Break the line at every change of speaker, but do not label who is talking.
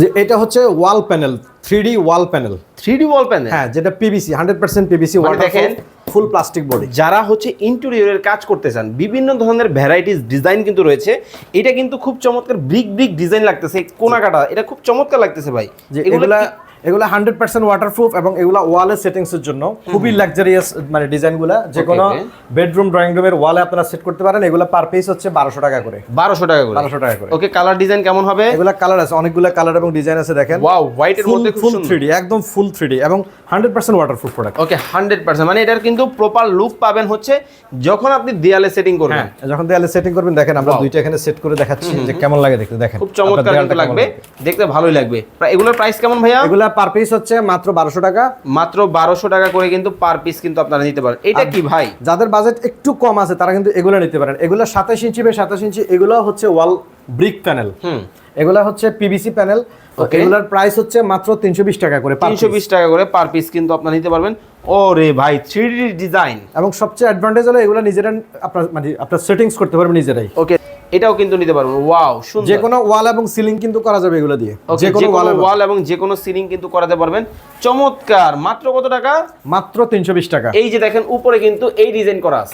যে এটা হচ্ছে wall panel three wall panel.
Three wall panel?
হ্যাঁ যেটা পিভিসি হান্ড্রেড পার্সেন্ট পিভিসি
মানে দেখেন,
ফুল প্লাস্টিক বডি।
যারা হচ্ছে ইন্টেরিয়রের কাজ করতে চান বিভিন্ন ধরনের ভ্যারাইটিস ডিজাইন কিন্তু রয়েছে। এটা কিন্তু খুব চমৎকার ব্রিক ব্রিক ডিজাইন লাগতেছে কোনা কাটা এটা খুব চমৎকার লাগতেছে ভাই।
যে
এগুলো
এগুলা হান্ড্রেড পার্সেন্ট ওয়াটারপ্রুফ এবং এগুলা ওয়ালে সেটিংস এর জন্য খুবই লাক্সারিয়াস মানে ডিজাইনগুলা যে কোনো বেডরুম ড্রয়িং রুমের ওয়ালে আপনারা সেট করতে পারেন। এগুলা পার পিস হচ্ছে বারোশো টাকা করে।
বারোশো টাকা করে।
বারোশো টাকা করে।
ওকে কালার ডিজাইন কেমন হবে?
এগুলা কালার আছে অনেকগুলা কালার এবং ডিজাইন আছে দেখেন।
ওয়াও হোয়াইটের
ফুল
মধ্যে
ফুল
সুন্দর।
থ্রি একদম ফুল থ্রি এবং hundred percent waterproof product
okay hundred percent মানে এটার কিন্তু প্রপার লুক পাবেন হচ্ছে যখন আপনি দেয়ালে সেটিং করবেন।
হ্যাঁ যখন দেয়ালে সেটিং করবেন দেখেন আমরা দুইটা এখানে সেট করে দেখাচ্ছি যে কেমন লাগে দেখতে দেখেন।
খুব চমৎকার লাগবে। দেখতে ভালোই লাগবে। এগুলোর প্রাইস কেমন ভাইয়া?
এগুলা পার পিস হচ্ছে মাত্র বারোশো টাকা।
মাত্র বারোশো টাকা করে কিন্তু পার পিস কিন্তু আপনারা নিতে পারেন। এটা কি ভাই?
যাদের বাজেট একটু কম আছে তারা কিন্তু এগুলো নিতে পারেন। এগুলো সাতাশ ইঞ্চি বাই সাতাশ ইঞ্চি এগুলো হচ্ছে ওয়াল ব্রিক প্যানেল
হুম।
এগুলা হচ্ছে পিভিসি প্যানেল. এগুলোর প্রাইস হচ্ছে মাত্র তিনশো বিশ টাকা করে
তিনশো বিশ টাকা করে পার পিস কিন্তু আপনারা নিতে পারবেন। ও রে ভাই থ্রি ডিজাইন
এবং সবচেয়ে অ্যাডভান্টেজ হলো এগুলো নিজেরা আপনার মানে আপনার সেটিংস করতে পারবেন নিজেরাই।
ওকে এটাও কিন্তু নিতে পারবেন ওয়াও সুন্দর।
যে কোনো ওয়াল এবং সিলিং কিন্তু করা যাবে এগুলো দিয়ে। যে কোনো
ওয়াল এবং যে কোনো সিলিং কিন্তু করাতে পারবেন। চমৎকার। মাত্র কত টাকা?
মাত্র তিনশো বিশ টাকা।
এই যে দেখেন উপরে কিন্তু এই ডিজাইন করা আছে।